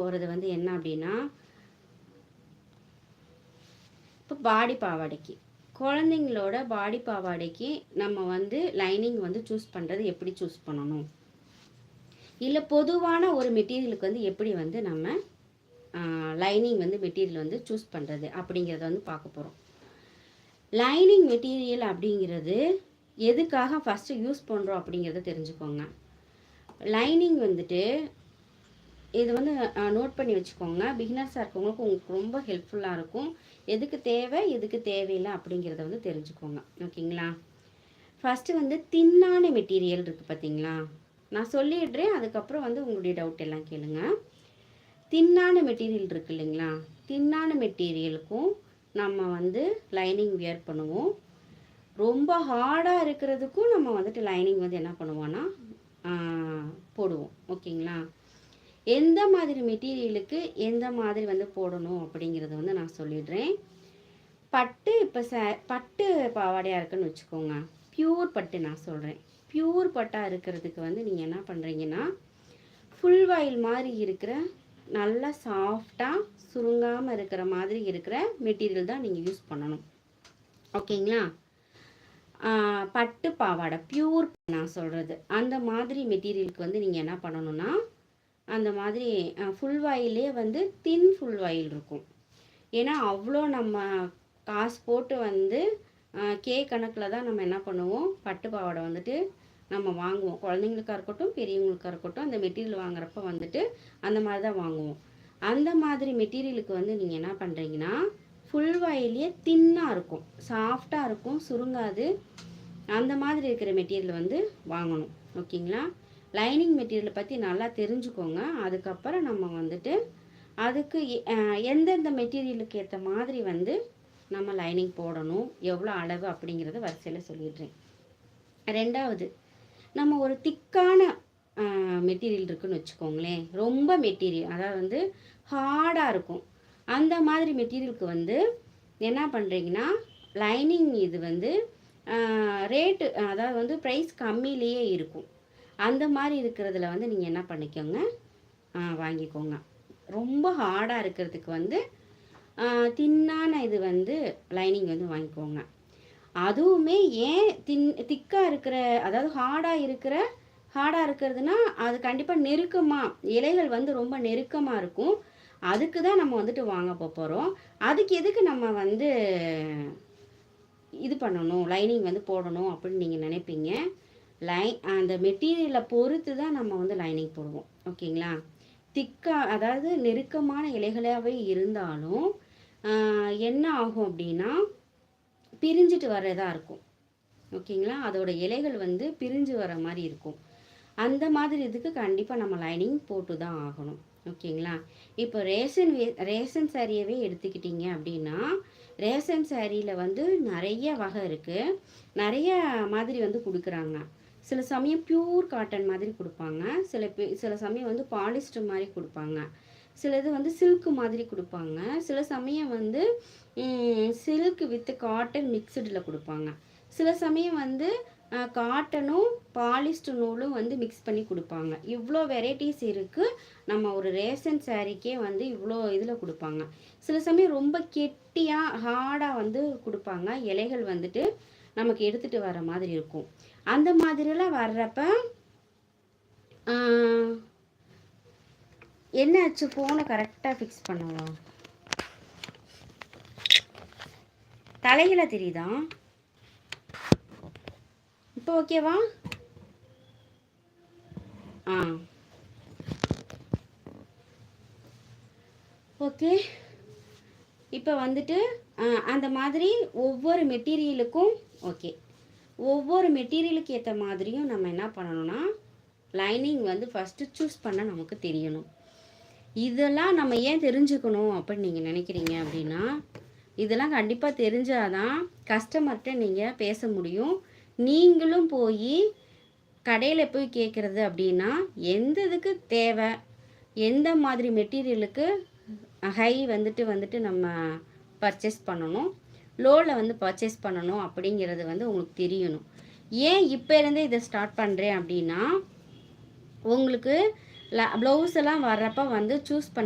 போகிறது வந்து என்ன அப்படின்னா இப்போ பாடி பாவாடைக்கு. குழந்தைங்களோட பாடி பாவாடைக்கு நம்ம வந்து லைனிங் வந்து சூஸ் பண்ணுறது எப்படி சூஸ் பண்ணணும்? இல்லை பொதுவான ஒரு மெட்டீரியலுக்கு வந்து எப்படி வந்து நம்ம லைனிங் வந்து மெட்டீரியல் வந்து சூஸ் பண்ணுறது அப்படிங்கிறத வந்து பார்க்க போகிறோம் லைனிங் மெட்டீரியல் அப்படிங்கிறது எதுக்காக ஃபஸ்ட்டு யூஸ் பண்ணுறோம் அப்படிங்கிறத தெரிஞ்சுக்கோங்க. லைனிங் வந்துட்டு இது வந்து நோட் பண்ணி வச்சுக்கோங்க. பிகினர்ஸாக இருக்கவங்களுக்கு உங்களுக்கு ரொம்ப ஹெல்ப்ஃபுல்லாக இருக்கும். எதுக்கு தேவை எதுக்கு தேவையில்லை அப்படிங்கிறத வந்து தெரிஞ்சுக்கோங்க. ஓகேங்களா? ஃபஸ்ட்டு வந்து தின்னான மெட்டீரியல் இருக்குது பார்த்தீங்களா? நான் சொல்லிடுறேன். அதுக்கப்புறம் வந்து உங்களுடைய டவுட் எல்லாம் கேளுங்க. தின்னான மெட்டீரியல் இருக்குது இல்லைங்களா? தின்னான மெட்டீரியலுக்கும் நம்ம வந்து லைனிங் வியர் பண்ணுவோம். ரொம்ப ஹார்டாக இருக்கிறதுக்கும் நம்ம வந்துட்டு லைனிங் வந்து என்ன பண்ணுவோன்னா போடுவோம். ஓகேங்களா? எந்த மாதிரி மெட்டீரியலுக்கு எந்த மாதிரி வந்து போடணும் அப்படிங்கிறத வந்து நான் சொல்லிடுறேன். பட்டு இப்போ ச பட்டு பாவாடையாக இருக்குன்னு வச்சுக்கோங்க. பியூர் பட்டு நான் சொல்கிறேன் பியூர் பட்டாக இருக்கிறதுக்கு வந்து நீங்கள் என்ன பண்ணுறீங்கன்னா ஃபுல் வாயில் மாதிரி இருக்கிற நல்லா சாஃப்டாக சுருங்காமல் இருக்கிற மாதிரி இருக்கிற மெட்டீரியல் தான் நீங்கள் யூஸ் பண்ணணும். ஓகேங்களா? பட்டு பாவாடை பியூர் நான் சொல்கிறது அந்த மாதிரி மெட்டீரியலுக்கு வந்து நீங்கள் என்ன பண்ணணும்னா அந்த மாதிரி ஃபுல் வாயிலே வந்து தின் ஃபுல் வாயில் இருக்கும். ஏன்னா அவ்வளோ நம்ம காசு போட்டு வந்து கே கணக்கில் தான் நம்ம என்ன பண்ணுவோம்? பட்டு பாவாடை வந்துட்டு நம்ம வாங்குவோம். குழந்தைங்களுக்காக இருக்கட்டும் பெரியவங்களுக்காக இருக்கட்டும் அந்த மெட்டீரியல் வாங்குறப்ப வந்துட்டு அந்த மாதிரி தான் வாங்குவோம். அந்த மாதிரி மெட்டீரியலுக்கு வந்து நீங்கள் என்ன பண்ணுறீங்கன்னா ஃபுல் வாயிலே தின்னாக இருக்கும். சாஃப்டாக இருக்கும் சுருங்காது. அந்த மாதிரி இருக்கிற மெட்டீரியல் வந்து வாங்கணும். ஓகேங்களா? லைனிங் மெட்டீரியலை பற்றி நல்லா தெரிஞ்சுக்கோங்க. அதுக்கப்புறம் நம்ம வந்துட்டு அதுக்கு எந்தெந்த மெட்டீரியலுக்கு ஏற்ற மாதிரி வந்து நம்ம லைனிங் போடணும் எவ்வளோ அளவு அப்படிங்கிறத வரிசையில் சொல்லிடுறேன். ரெண்டாவது நம்ம ஒரு திக்கான மெட்டீரியல் இருக்குன்னு வச்சுக்கோங்களேன். ரொம்ப மெட்டீரியல் அதாவது வந்து ஹார்டாக இருக்கும். அந்த மாதிரி மெட்டீரியலுக்கு வந்து என்ன பண்ணுறீங்கன்னா லைனிங் இது வந்து ரேட்டு அதாவது வந்து ப்ரைஸ் கம்மியிலேயே இருக்கும். அந்த மாதிரி இருக்கிறதுல வந்து நீங்கள் என்ன பண்ணிக்கோங்க வாங்கிக்கோங்க. ரொம்ப ஹார்டாக இருக்கிறதுக்கு வந்து தின்னான இது வந்து லைனிங் வந்து வாங்கிக்கோங்க. அதுவுமே ஏன் தின் திக்காக இருக்கிற அதாவது ஹார்டாக இருக்கிற ஹார்டாக இருக்கிறதுனா அது கண்டிப்பாக நெருக்கமாக இலைகள் வந்து ரொம்ப நெருக்கமாக இருக்கும். அதுக்கு தான் நம்ம வந்துட்டு வாங்க போகிறோம் அதுக்கு எதுக்கு நம்ம வந்து இது பண்ணணும் லைனிங் வந்து போடணும் அப்படின்னு நீங்கள் நினைப்பீங்க? லைன் அந்த மெட்டீரியலை பொறுத்து தான் நம்ம வந்து லைனிங் போடுவோம். ஓகேங்களா? திக்காக அதாவது நெருக்கமான இலைகளாகவே இருந்தாலும் என்ன ஆகும் அப்படின்னா பிரிஞ்சிட்டு வர்றதா இருக்கும். ஓகேங்களா? அதோட இலைகள் வந்து பிரிஞ்சு வர மாதிரி இருக்கும். அந்த மாதிரி இதுக்கு கண்டிப்பாக நம்ம லைனிங் போட்டு தான் ஆகணும். ஓகேங்களா? இப்போ ரேஷன் வே ரேஷன் சாரியவே எடுத்துக்கிட்டிங்க அப்படின்னா ரேஷன் சாரியில் வந்து நிறைய வகை இருக்குது நிறைய மாதிரி வந்து கொடுக்குறாங்க. சில சமயம் பியூர் காட்டன் மாதிரி கொடுப்பாங்க. சில பே சில சமயம் வந்து பாலிஸ்டர் மாதிரி கொடுப்பாங்க. சில இது வந்து சில்க்கு மாதிரி கொடுப்பாங்க. சில சமயம் வந்து சில்க் வித் காட்டன் மிக்சடில் கொடுப்பாங்க. சில சமயம் வந்து காட்டனும் பாலிஸ்டர் நூலும் வந்து மிக்ஸ் பண்ணி கொடுப்பாங்க. இவ்வளோ வெரைட்டிஸ் இருக்குது நம்ம ஒரு ரேஷன் சாரீக்கே வந்து இவ்வளோ இதில் கொடுப்பாங்க. சில சமயம் ரொம்ப கெட்டியாக ஹார்டாக வந்து கொடுப்பாங்க. இலைகள் வந்துட்டு நமக்கு எடுத்துகிட்டு வர மாதிரி இருக்கும். அந்த மாதிரிலாம் வர்றப்ப என்ன ஆச்சு? ஃபோனை கரெக்டாக ஃபிக்ஸ் பண்ணலாம் தலையில் தெரியுதா? இப்போ ஓகேவா ஆ. ஓகே இப்போ வந்துட்டு அந்த மாதிரி ஒவ்வொரு மெட்டீரியலுக்கும் ஓகே ஒவ்வொரு மெட்டீரியலுக்கு ஏற்ற மாதிரியும் நம்ம என்ன பண்ணணும்னா லைனிங் வந்து ஃபஸ்ட்டு சூஸ் பண்ண நமக்கு தெரியணும். இதெல்லாம் நம்ம ஏன் தெரிஞ்சுக்கணும் அப்படின்னு நீங்கள் நினைக்கிறீங்க அப்படின்னா இதெல்லாம் கண்டிப்பாக தெரிஞ்சாதான் கஸ்டமர்கிட்ட நீங்கள் பேச முடியும். நீங்களும் போய் கடையில் போய் கேட்குறது அப்படின்னா எந்த இதுக்கு தேவை? எந்த மாதிரி மெட்டீரியலுக்கு ஹை வந்துட்டு வந்துட்டு நம்ம பர்ச்சேஸ் பண்ணணும்? லோவில் வந்து பர்ச்சேஸ் பண்ணணும் அப்படிங்கிறது வந்து உங்களுக்கு தெரியணும். ஏன் இப்போ இருந்தே இதை ஸ்டார்ட் பண்ணுறேன் அப்படின்னா உங்களுக்கு ப்ளவுஸ் எல்லாம் வர்றப்ப வந்து சூஸ் பண்ண